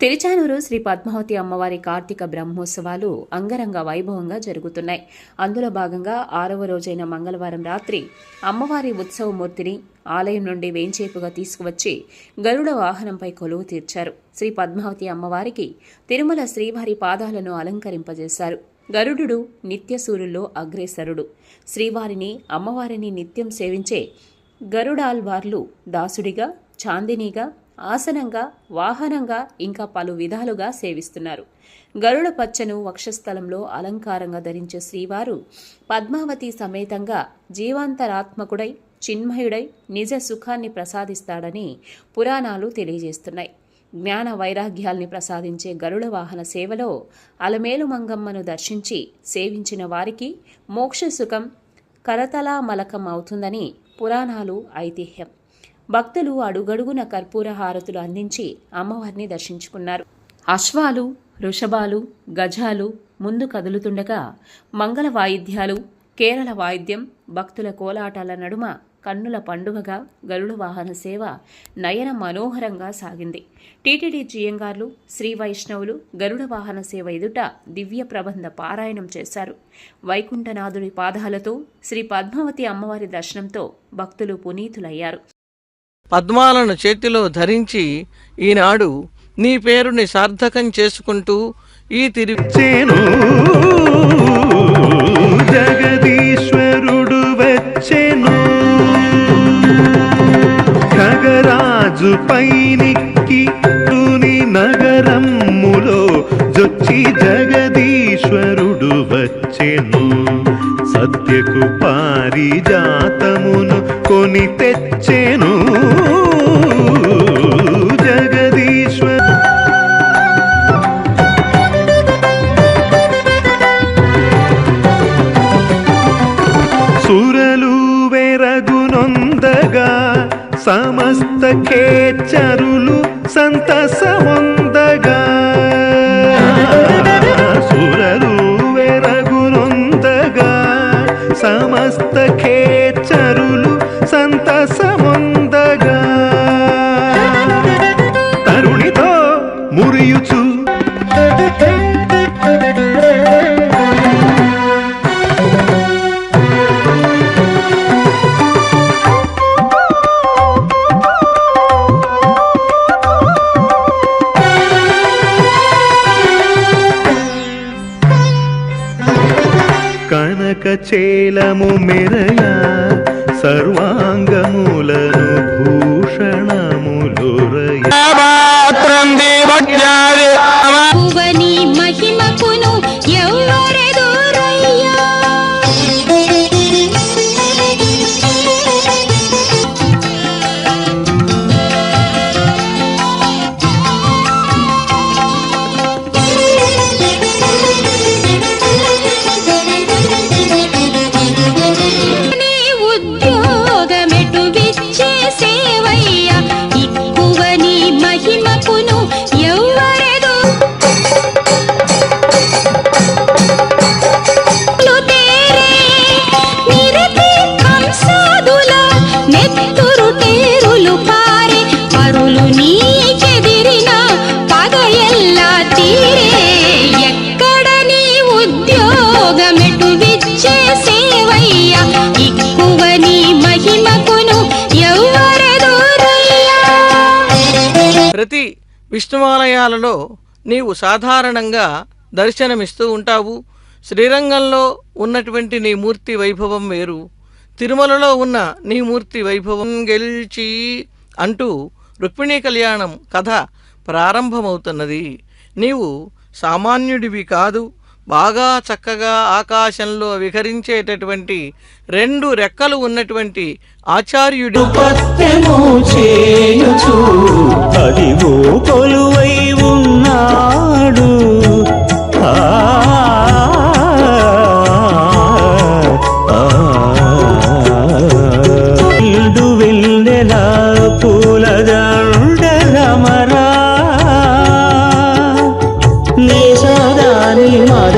తిరుచానూరు శ్రీ పద్మావతి అమ్మవారి కార్తీక బ్రహ్మోత్సవాలు అంగరంగ వైభవంగా జరుగుతున్నాయి. అందులో భాగంగా ఆరవ రోజైన మంగళవారం రాత్రి అమ్మవారి ఉత్సవమూర్తిని ఆలయం నుండి వేంచేపుగా తీసుకువచ్చి గరుడ వాహనంపై కొలువు తీర్చారు. శ్రీ పద్మావతి అమ్మవారికి తిరుమల శ్రీవారి పాదాలను అలంకరింపజేశారు. గరుడు నిత్యసూరుల్లో అగ్రేసరుడు. శ్రీవారిని అమ్మవారిని నిత్యం సేవించే గరుడాల్వార్లు దాసుడిగా చాందినిగా ఆసనంగా వాహనంగా ఇంకా పలు విధాలుగా సేవిస్తున్నారు. గరుడ పచ్చను వక్షస్థలంలో అలంకారంగా ధరించే శ్రీవారు పద్మావతి సమేతంగా జీవాంతరాత్మకుడై చిన్మయుడై నిజ సుఖాన్ని ప్రసాదిస్తాడని పురాణాలు తెలియజేస్తున్నాయి. జ్ఞాన వైరాగ్యాల్ని ప్రసాదించే గరుడ వాహన సేవలో అలమేలు మంగమ్మను దర్శించి సేవించిన వారికి మోక్ష సుఖం కరతలామలకం అవుతుందని పురాణాలు ఐతిహ్యం. భక్తులు అడుగడుగున కర్పూర హారతులు అందించి అమ్మవారిని దర్శించుకున్నారు. అశ్వాలు వృషభాలు గజాలు ముందు కదులుతుండగా మంగళ వాయిద్యాలు కేరళ వాయిద్యం భక్తుల కోలాటాల నడుమ కన్నుల పండుగగా గరుడ వాహన సేవ నయన మనోహరంగా సాగింది. టీటీడీ జియంగార్లు శ్రీ వైష్ణవులు గరుడ వాహన సేవ ఎదుట దివ్య ప్రబంధ పారాయణం చేశారు. వైకుంఠనాథుడి పాదాలతో శ్రీ పద్మావతి అమ్మవారి దర్శనంతో భక్తులు పునీతులయ్యారు. పద్మాలను చేతిలో ధరించి ఈనాడు నీ పేరుని సార్థకం చేసుకుంటూ ఈ తిరుచేను జగదీశ్వరుడు వచ్చెను. నగరాజు పైనికి నగరములో జొచ్చి జగ సత్యకు పారిజాతమును కొని తెచ్చెను. జగదీశ్వరు సురలు వెరగునొందగా సమస్త కేచరులు సంతసమొందగా మురియుచు కనక చేలము మెరయ సర్వాంగములను భూషణములురయ విష్ణువాలయాలలో నీవు సాధారణంగా దర్శనమిస్తూ ఉంటావు. శ్రీరంగంలో ఉన్నటువంటి నీ మూర్తి వైభవం వేరు. తిరుమలలో ఉన్న నీ మూర్తి వైభవం గెలిచి అంటూ రుక్మిణీ కళ్యాణం కథ ప్రారంభమవుతున్నది. నీవు సామాన్యుడివి కాదు. బాగా చక్కగా ఆకాశంలో విహరించేటటువంటి రెండు రెక్కలు ఉన్నటువంటి ఆచార్యుడి అదిగో కొలువై ఉన్నాడు. ఆ, ఆ, నిండు వెన్నెల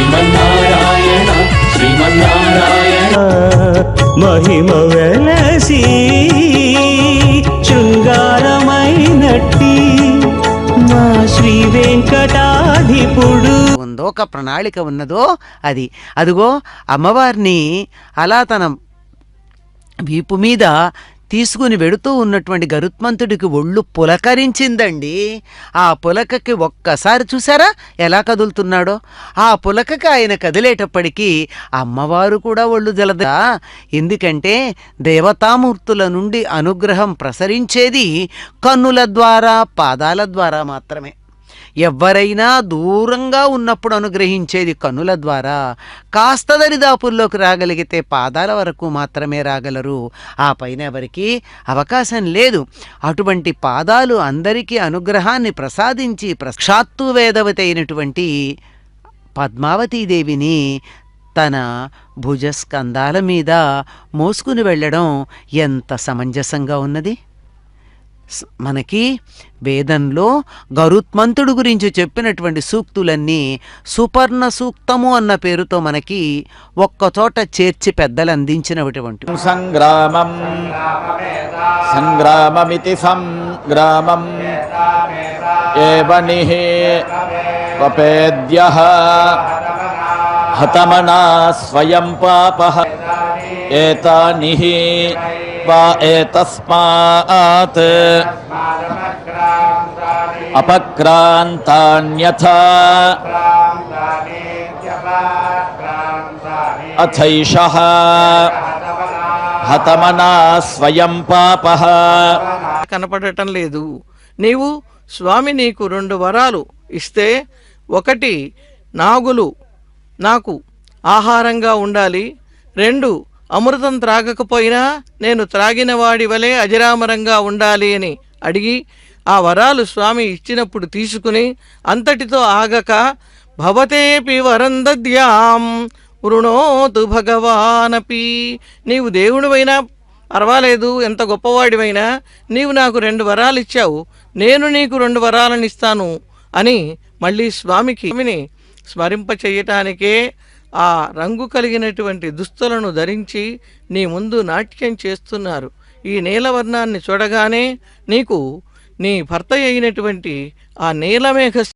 శ్రీమన్నారాయణ శ్రీమన్నారాయణ. మహిమ వెలసి శృంగారమైనట్టి మా శ్రీ వెంకటాధిపుడు. ఉందో ఒక ప్రణాళిక ఉన్నదో అది. అదిగో అమ్మవారిని అలా తన వీపు మీద తీసుకుని వెడుతూ ఉన్నటువంటి గరుత్మంతుడికి ఒళ్ళు పులకరించిందండి. ఆ పులకకి ఒక్కసారి చూసారా ఎలా కదులుతున్నాడో? ఆ పులకకి ఆయన కదిలేటప్పటికీ అమ్మవారు కూడా ఒళ్ళు జలదా. ఎందుకంటే దేవతామూర్తుల నుండి అనుగ్రహం ప్రసరించేది కన్నుల ద్వారా పాదాల ద్వారా మాత్రమే. ఎవరైనా దూరంగా ఉన్నప్పుడు అనుగ్రహించేది కనుల ద్వారా. కాస్త దరిదాపుల్లోకి రాగలిగితే పాదాల వరకు మాత్రమే రాగలరు. ఆ పైన ఎవరికి అవకాశం లేదు. అటువంటి పాదాలు అందరికీ అనుగ్రహాన్ని ప్రసాదించి ప్రక్షాత్తు వేదవతి అయినటువంటి పద్మావతీదేవిని తన భుజస్కంధాల మీద మోసుకుని వెళ్ళడం ఎంత సమంజసంగా ఉన్నది? మనకి వేదంలో గరుత్మంతుడు గురించి చెప్పినటువంటి సూక్తులన్నీ సుపర్ణ సూక్తము అన్న పేరుతో మనకి ఒక్కచోట చేర్చి పెద్దలు అందించినటువంటి సంగ్రామం. సంగ్రామమితి సంగ్రామం. ఏవ హతమనా స్వయం పాప. ఏతాని వా ఏతస్మాత్ అపక్రాంతాన్యథా హతమనా స్వయం పాప కనపడటం లేదు. నీవు స్వామి నీకు రెండు వరాలు ఇస్తే ఒకటి నాగులు నాకు ఆహారంగా ఉండాలి. రెండు అమృతం త్రాగకపోయినా నేను త్రాగిన వాడి వలె అజరామరంగా ఉండాలి అని అడిగి ఆ వరాలు స్వామి ఇచ్చినప్పుడు తీసుకుని అంతటితో ఆగక భవతేపి వరం దద్యాం వృణోతు భగవానపి. నీవు దేవుడివైనా పర్వాలేదు ఎంత గొప్పవాడివైనా నీవు నాకు రెండు వరాలు ఇచ్చావు నేను నీకు రెండు వరాలను ఇస్తాను అని మళ్ళీ స్వామికి స్మరింప చేయటానికే ఆ రంగు కలిగినటువంటి దుస్తులను ధరించి నీ ముందు నాట్యం చేస్తున్నారు. ఈ నీలవర్ణాన్ని చూడగానే నీకు నీ భర్త అయినటువంటి ఆ నీలమేఘ